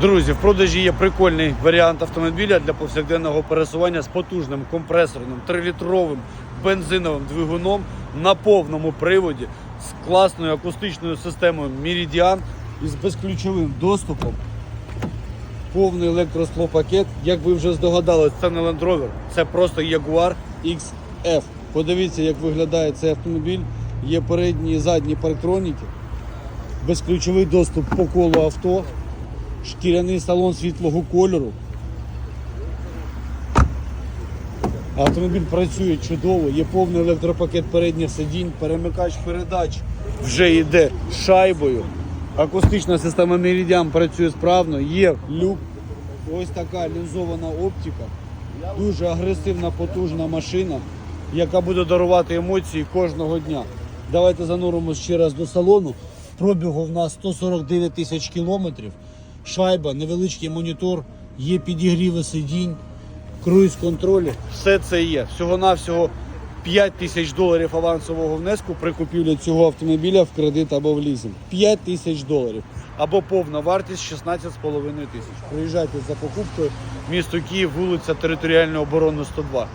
Друзі, в продажі є прикольний варіант автомобіля для повсякденного пересування з потужним компресорним 3-літровим бензиновим двигуном на повному приводі з класною акустичною системою Meridian і з безключовим доступом. Повний електросклопакет. Як ви вже здогадались, це не Land Rover, це просто Jaguar XF. Подивіться, як виглядає цей автомобіль. Є передні і задні парктроніки, безключовий доступ по колу авто шкіряний салон світлого кольору. Автомобіль працює чудово, є повний електропакет передніх сидінь, перемикач передач вже йде шайбою. Акустична система Meridian працює справно, є люк. Ось така лінзована оптика. Дуже агресивна, потужна машина, яка буде дарувати емоції кожного дня. Давайте зануримося ще раз до салону. Пробігу в нас 149 тисяч кілометрів. Шайба, невеличкий монітор, є підігріви сидінь, круїз-контролі. Все це є. Всього-навсього 5 тисяч доларів авансового внеску при купівлі цього автомобіля в кредит або в лізинг. 5 тисяч доларів. Або повна вартість 16,5 тисяч. Приїжджайте за покупкою. Місто Київ, вулиця Територіальної оборони 102.